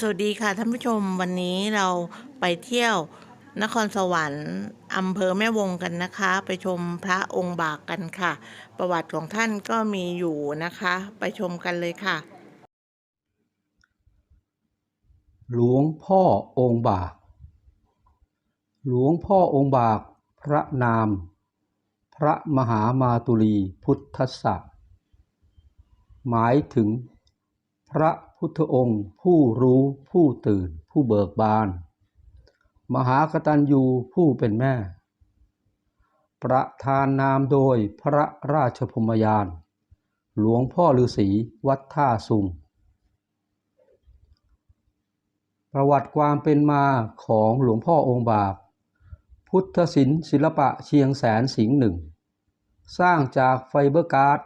สวัสดีค่ะท่านผู้ชมวันนี้เราไปเที่ยวนครสวรรค์อำเภอแม่วงกันนะคะ ไปชมพระองค์บากกันค่ะ ประวัติของท่านก็มีอยู่นะคะ ไปชมกันเลยค่ะ หลวงพ่อองค์บาก หลวงพ่อองค์บากพระนาม พระมหามาตุลีพุทธศักดิ์หมายถึง พระพุทธองค์ ผู้รู้ผู้ตื่น ผู้เบิกบาน มหากตัญญูผู้เป็นแม่ ประธานนามโดยพระราชพมยาน หลวงพ่อฤาษีวัดท่าสุงประวัติความเป็นมาของหลวงพ่อองค์บาก พุทธศิลป์ศิลปะเชียงแสนสิงห์หนึ่ง สร้างจากไฟเบอร์การ์ด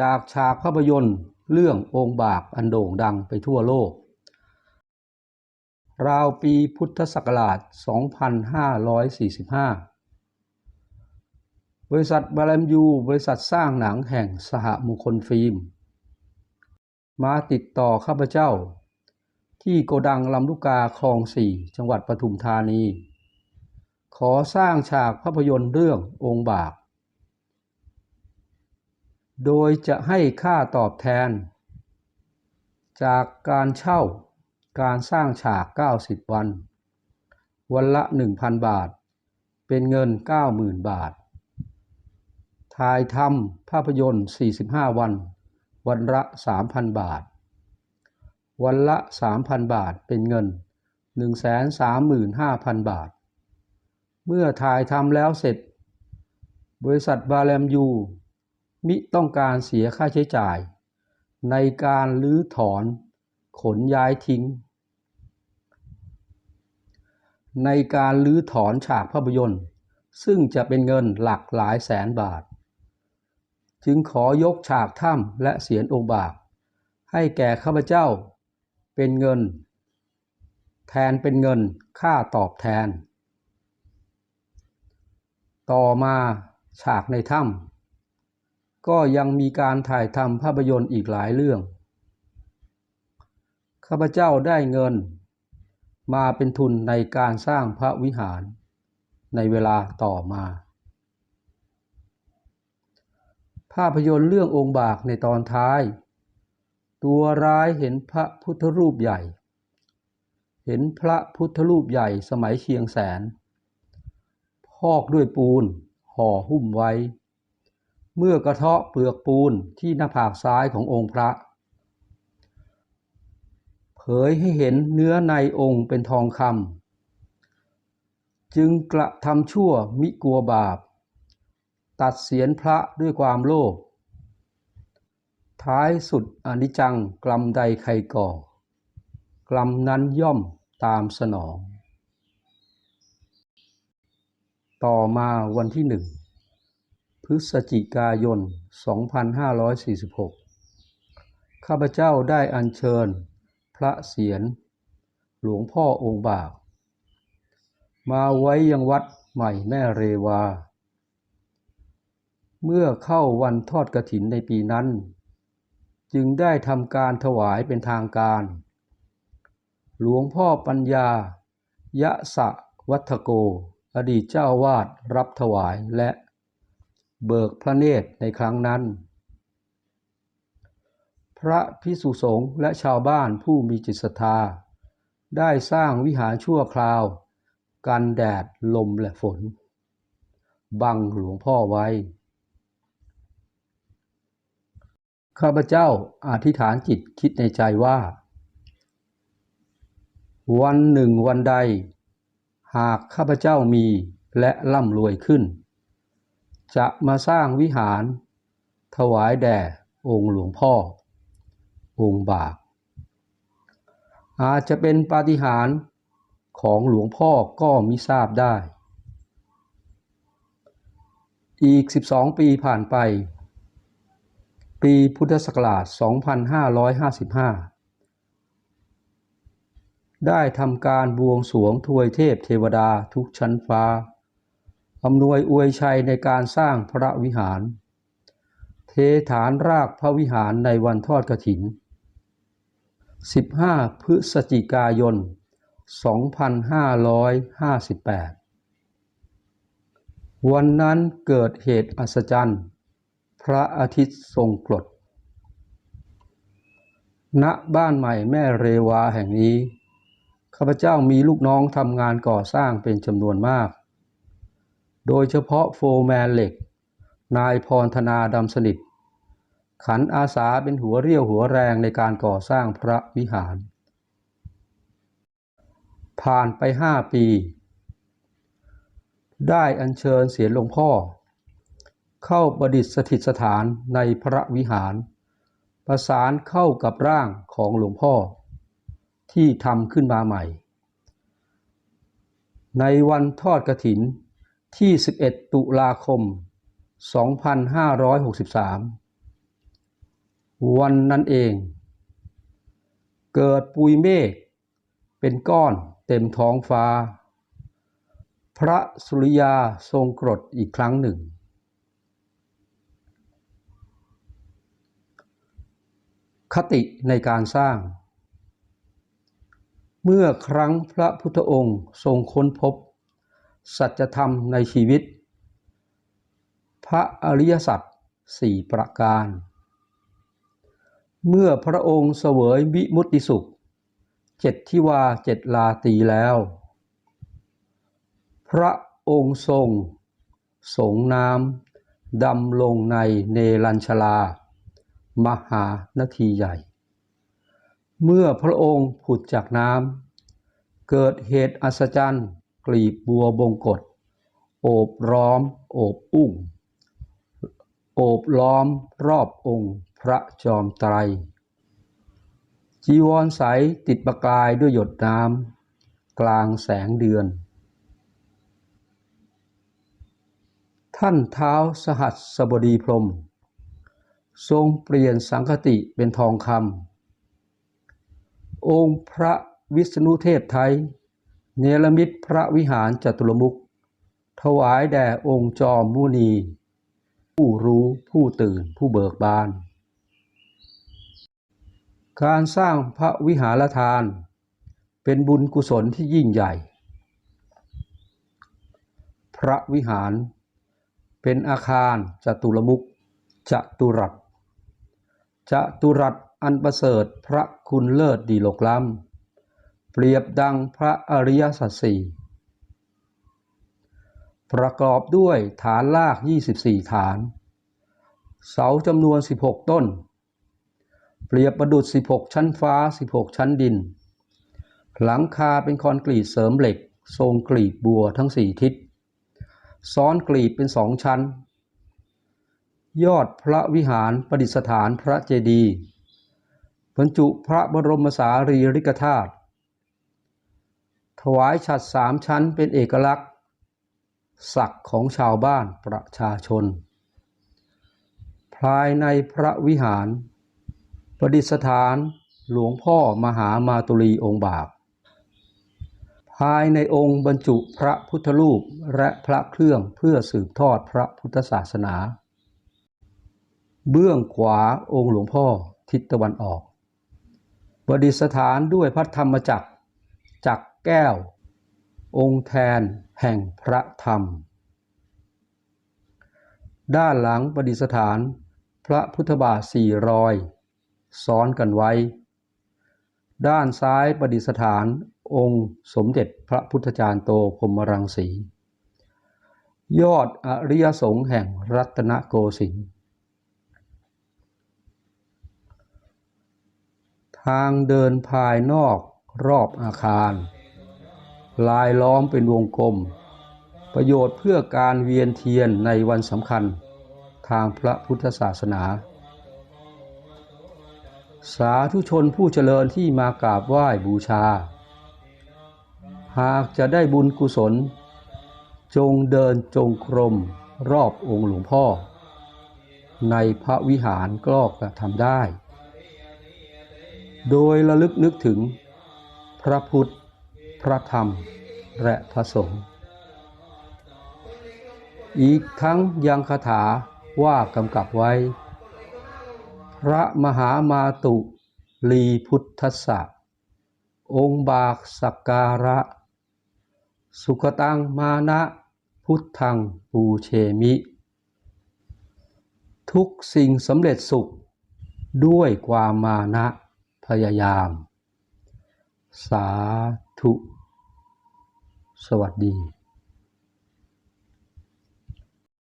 จากฉากภาพยนตร์ เรื่ององค์บากอันโด่งดังไปทั่วโลก ราวปีพุทธศักราช 2545 บริษัทบาลมยู บริษัทสร้างหนังแห่งสหมงคลฟิล์ม มาติดต่อข้าพเจ้า ที่โกดังลำลูกกาคลองสี่จังหวัดปทุมธานี ขอสร้างฉากภาพยนตร์เรื่ององค์บาก โดยจะให้ค่าตอบแทน จากการเช่าการสร้างฉาก 90 วัน วันละ 1,000 บาท เป็นเงิน 90,000 บาท ถ่ายทำภาพยนตร์ 45 วัน วันละ 3,000 บาท วันละ 3,000 บาท เป็นเงิน 135,000 บาท เมื่อถ่ายทำแล้วเสร็จ บริษัทบาแลมยู มิต้องการเสียค่าใช้จ่าย ในการลื้อถอนขนย้ายทิ้ง ในการลื้อถอนฉากภาพยนตร์ ซึ่งจะเป็นเงินหลักหลายแสนบาท จึงขอยกฉากถ้ำและเสียนองค์บาก ให้แก่ข้าพเจ้าเป็นเงิน แทนเป็นเงินค่าตอบแทน ต่อมาฉากในถ้ำ ก็ยังมีการถ่ายทำภาพยนตร์อีกหลายเรื่อง ข้าพเจ้าได้เงิน มาเป็นทุนในการสร้างพระวิหาร ในเวลาต่อมา ภาพยนตร์เรื่ององค์บากในตอนท้าย ตัวร้ายเห็นพระพุทธรูปใหญ่ เห็นพระพุทธรูปใหญ่สมัยเชียงแสน พอกด้วยปูนห่อหุ้มไว้ เมื่อกระเทาะเปลือกปูนที่หน้าผากซ้ายขององค์พระ เผยให้เห็นเนื้อในองค์เป็นทองคำจึงกระทำชั่วมิกลัวบาป ตัดเสียนพระด้วยความโลภท้ายสุดอนิจจังกลัมใดใครก่อกลัมนั้นย่อมตามสนอง ต่อมาวันที่หนึ่ง พฤศจิกายน 2546 ข้าพเจ้าได้อัญเชิญพระเศียรหลวงพ่อองค์บาก มาไว้ยังวัดใหม่แม่เรวา เมื่อเข้าวันทอดกฐินในปีนั้น จึงได้ทำการถวายเป็นทางการ หลวงพ่อปัญญา ยะสะวัฒโก อดีตเจ้าวาดรับถวายและ เบิกพระเนตรในครั้งนั้น พระพิสุสงฆ์และชาวบ้านผู้มีจิตศรัทธา ได้สร้างวิหารชั่วคราว กันแดดลมและฝน บังหลวงพ่อไว้ ข้าพเจ้าอธิษฐานจิตคิดในใจว่า วันหนึ่งวันใด หากข้าพเจ้ามีและร่ำรวยขึ้น จะมาสร้างวิหาร ถวายแด่องค์หลวงพ่อ องค์บาก อาจจะเป็นปาฏิหาริย์ของหลวงพ่อก็มิทราบได้ อีก 12 ปีผ่านไป ปีพุทธศักราช 2555 ได้ทำการบวงสรวงทวยเทพเทวดาทุกชั้นฟ้า อำนวยอวยชัยในการสร้างพระวิหาร เทฐานรากพระวิหารในวันทอดกฐิน 15 พฤศจิกายน 2558 วันนั้นเกิดเหตุอัศจรรย์ พระอาทิตย์ทรงกรด ณ บ้านใหม่แม่เรวาแห่งนี้ ข้าพเจ้ามีลูกน้องทำงานก่อสร้างเป็นจำนวนมาก โดยเฉพาะโฟร์แมนเหล็ก นายพรธนาดำสนิท ขันอาสาเป็นหัวเรี่ยวหัวแรงในการก่อสร้างพระวิหาร ผ่านไปห้าปี ได้อัญเชิญเสียหลวงพ่อ เข้าประดิษฐิสถานในพระวิหาร ประสานเข้ากับร่างของหลวงพ่อ ที่ทำขึ้นมาใหม่ ในวันทอดกระถิน ที่ 11 ตุลาคม 2563 วันนั้นเอง เกิดปุยเมฆเป็นก้อนเต็มท้องฟ้า พระสุริยาทรงกรดอีกครั้งหนึ่ง คติในการสร้าง เมื่อครั้งพระพุทธองค์ทรงค้นพบ สัจธรรมในชีวิต พระอริยสัจสี่ประการ เมื่อพระองค์เสวยวิมุตติสุขเจ็ดทิวาเจ็ดลาตีแล้ว พระองค์ทรง สงน้ำดำลงในเนรัญชลา มหานาทีใหญ่ เมื่อพระองค์ผุดจากน้ำเกิดเหตุอัศจรรย์ กลีบบัวบงกฎโอบร้อม โอบอุ้งโอบล้อมรอบองค์พระจอมไตร จีวรใสติดประกายด้วยหยดน้ำกลางแสงเดือน ท่านเท้าสหัสสบดีพรม ทรงเปลี่ยนสังคติเป็นทองคำองค์พระวิษณุเทพไทย เนรมิตพระวิหารจตุรมุข ถวายแด่องค์จอมมุนี ผู้รู้ผู้ตื่นผู้เบิกบาน การสร้างพระวิหารทาน เป็นบุญกุศลที่ยิ่งใหญ่ พระวิหารเป็นอาคารจตุรมุขจตุรัสจตุรัสอันประเสริฐพระคุณเลิศดีโลกล้ำ เปรียบดังพระอริยสัจสี่ประกอบด้วยฐานลาก 24 ฐาน เสาจำนวน 16 ต้น เปรียบประดุษ16 ชั้นฟ้า 16 ชั้นดิน หลังคาเป็นคอนกรีตเสริมเหล็ก ทรงกลีบบัวทั้งสี่ทิศ ซ้อนกลีบเป็นสองชั้น ยอดพระวิหารประดิษฐานพระเจดีย์บรรจุพระบรมสารีริกธาตุ ถวายฉัดสามชั้นเป็นเอกลักษณ์ศักดิ์ของชาวบ้านประชาชน ภายในพระวิหาร ประดิษฐานหลวงพ่อมหามาตุลีองค์บากภายในองค์บรรจุพระพุทธรูปและพระเครื่องเพื่อสืบทอดพระพุทธศาสนา เบื้องขวาองค์หลวงพ่อทิศตะวันออกประดิษฐานด้วยพระธรรมจักรจักร แก้ว องค์แทนแห่งพระธรรม ด้านหลังประดิษฐาน พระพุทธบาทสี่รอยซ้อนกันไว้ ด้านซ้ายประดิษฐานองค์สมเด็จพระพุทธจารย์โตพรมรังสี ยอดอริยสงฆ์แห่งรัตนโกสินทร์ทางเดินภายนอกรอบอาคาร ลายล้อมเป็นวงกลม ประโยชน์เพื่อการเวียนเทียนในวันสำคัญ ทางพระพุทธศาสนา สาธุชนผู้เจริญที่มากราบไหว้บูชา หากจะได้บุญกุศล จงเดินจงกรมรอบองค์หลวงพ่อ ในพระวิหารก็กระทำได้ โดยระลึกนึกถึงพระพุทธ พระธรรมและพระสงฆ์อีกทั้งยังคาถาว่ากำกับไว้ พระมหามาตุลีพุทธัสสะองค์บากสักการะ สุขตังมานะพุทธังปูเชมิ ทุกสิ่งสำเร็จสุขด้วยความมานะพยายาม สาธุ สวัสดี